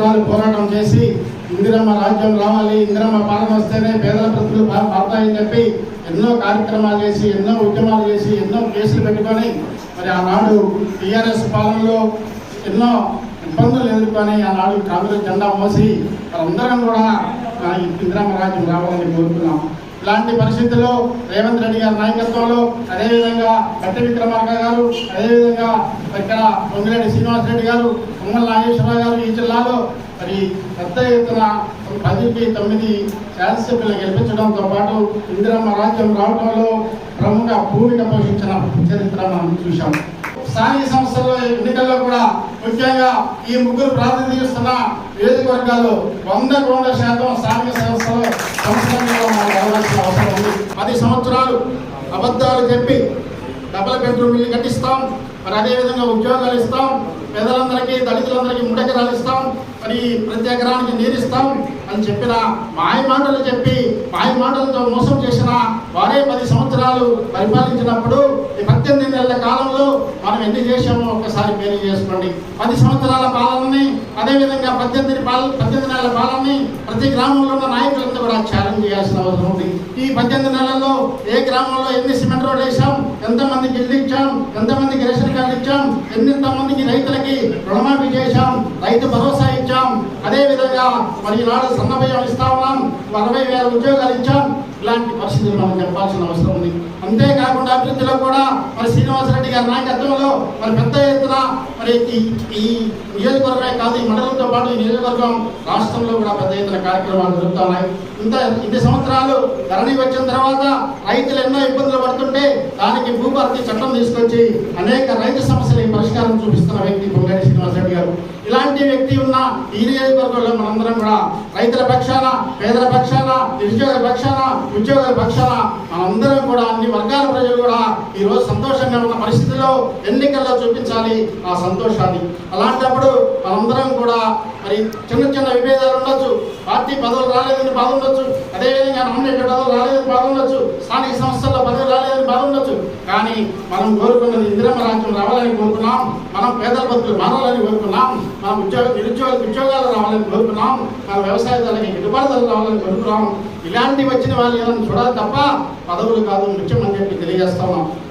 సంవత్సరాలు పోరాటం చేసి ఇందిరమ్మ రాజ్యం రావాలి ఇందిరమ్మ పాలన వస్తేనే పేదల ప్రజలు పడతాయని చెప్పి ఎన్నో కార్యక్రమాలు చేసి ఎన్నో ఉద్యమాలు చేసి ఎన్నో కేసులు పెట్టుకొని మరి ఆనాడు టీఆర్ఎస్ పాలనలో ఎన్నో ఇబ్బందులు ఎదుర్కొని ఆనాడు కాంగ్రెస్ జెండా మోసి అందరం కూడా ఇందిరమ్మ రాజ్యం రావాలని కోరుతున్నాం. ఇలాంటి పరిస్థితుల్లో రేవంత్ రెడ్డి గారి నాయకత్వంలో అదేవిధంగా గట్టి విక్రమార్క గారు అదేవిధంగా ఇక్కడ పొంగిరెడ్డి శ్రీనివాస్ రెడ్డి గారు తుమ్మల నాగేశ్వరరావు గారు ఈ జిల్లాలో మరి పెద్ద ఎత్తున పదికి తొమ్మిది శాసనసభ్యులు గెలిపించడంతో పాటు ఇందిరమ్మ రాజ్యం రావడంలో ప్రముఖ భూమిక పోషించిన చరిత్ర మనం చూశాం. స్థానిక సంస్థల్లో ఎన్నికల్లో కూడా ముఖ్యంగా ఈ ముగ్గురు ప్రాతినిధిస్తున్న నియోజకవర్గాల్లో వంద వంద శాతం స్థానిక సంస్థలు సంస్థల్లో మనం వెళ్ళవలసిన అవసరం ఉంది పది సంవత్సరాలు అబద్ధాలు చెప్పి డబల్ బెడ్రూమ్ ఇల్లు కట్టిస్తాం. మరి అదేవిధంగా ఉద్యోగాలు ఇస్తాం. పేదలందరికీ దళితులందరికీ ముండకరాలు ఇస్తాం. మరి ప్రతి ఎకరానికి అని చెప్పిన మాయ మాటలు చెప్పి మాయ మాటలతో మోసం చేసిన వారే పది సంవత్సరాలు పరిపాలించినప్పుడు ఈ పద్దెనిమిది నెలల కాలంలో మనం ఎన్ని చేశామో ఒక్కసారి పేరు చేసుకోండి. పది సంవత్సరాల పాలనని పద్దెనిమిది పాల పద్దెనిమిది నెలల పాలనని ప్రతి గ్రామంలో ఉన్న నాయకులంతా కూడా ఛాలెంజ్ చేయాల్సిన అవసరం ఉంది. ఈ పద్దెనిమిది నెలల్లో ఏ గ్రామంలో ఎన్ని సిమెంట్ రోడ్లు వేసాం ఎంతమందికి ఇల్లు ఇచ్చాం ఎంతమందికి రేషన్ కార్డు ఇచ్చాం ఎన్నింత రైతులకి రుణమాఫీ చేశాం రైతు భరోసా ఇచ్చాం అదే విధంగా మరి ఈనాడు సన్నభయం ఇస్తా ఉన్నాం. అరవై వేల ఉద్యోగాలు ఇచ్చాం. ఇలాంటి పరిస్థితులు మనం చెప్పాల్సిన అవసరం ఉంది. అంతేకాకుండా అభివృద్ధిలో కూడా మరి శ్రీనివాసరెడ్డి గారి నాయకత్వంలో మరి పెద్ద ఎత్తున మరి ఈ ఈ నియోజకవర్గమే కాదు ఈ మండలంతో పాటు ఈ నియోజకవర్గం రాష్ట్రంలో కూడా పెద్ద ఎత్తున కార్యక్రమాలు జరుగుతున్నాయి. ఇంత ఇన్ని సంవత్సరాలు ధరణి వచ్చిన తర్వాత రైతులు ఎన్నో ఇబ్బందులు పడుతుంటే దానికి భూభారతి చట్టం తీసుకొచ్చి అనేక రైతు సమస్యలకి పరిష్కారం చూపిస్తున్న వ్యక్తి పొంగడి శ్రీనివాసరెడ్డి గారు. ఎలాంటి వ్యక్తి ఉన్న ఈ నియోజకవర్గంలో మనందరం కూడా రైతుల పక్షాన పేదల పక్షాన నిరుద్యోగుల పక్షాన ఉద్యోగుల పక్షాన మనందరం కూడా అన్ని వర్గాల ప్రజలు కూడా ఈ రోజు సంతోషంగా ఉన్న పరిస్థితుల్లో ఎన్నికల్లో చూపించాలి ఆ సంతోషాన్ని. అలాంటప్పుడు మనందరం కూడా మరి చిన్న చిన్న విభేదాలు ఉండొచ్చు. పార్టీ పదవులు రాలేదని బాధ ఉండొచ్చు అదేవిధంగా నామినేటెడ్ పదవులు రాలేదని బాధ ఉండొచ్చు స్థానిక సంస్థల్లో పదవులు కానీ మనం కోరుకున్నది ఇందిరమ్మ రాజ్యం రావాలని కోరుకున్నాం. మనం పేదల బతుకులు మారాలని కోరుకున్నాం. మనం ఉద్యోగ నిరుద్యోగ ఉద్యోగాలు రావాలని కోరుకున్నాం. మన వ్యవసాయదారులకి గిట్టుబాటులు రావాలని కోరుకున్నాం. ఇలాంటివి వచ్చిన వాళ్ళు ఏమైనా చూడాలి తప్ప పదవులు కాదు ముఖ్యమని చెప్పి తెలియజేస్తా ఉన్నాం.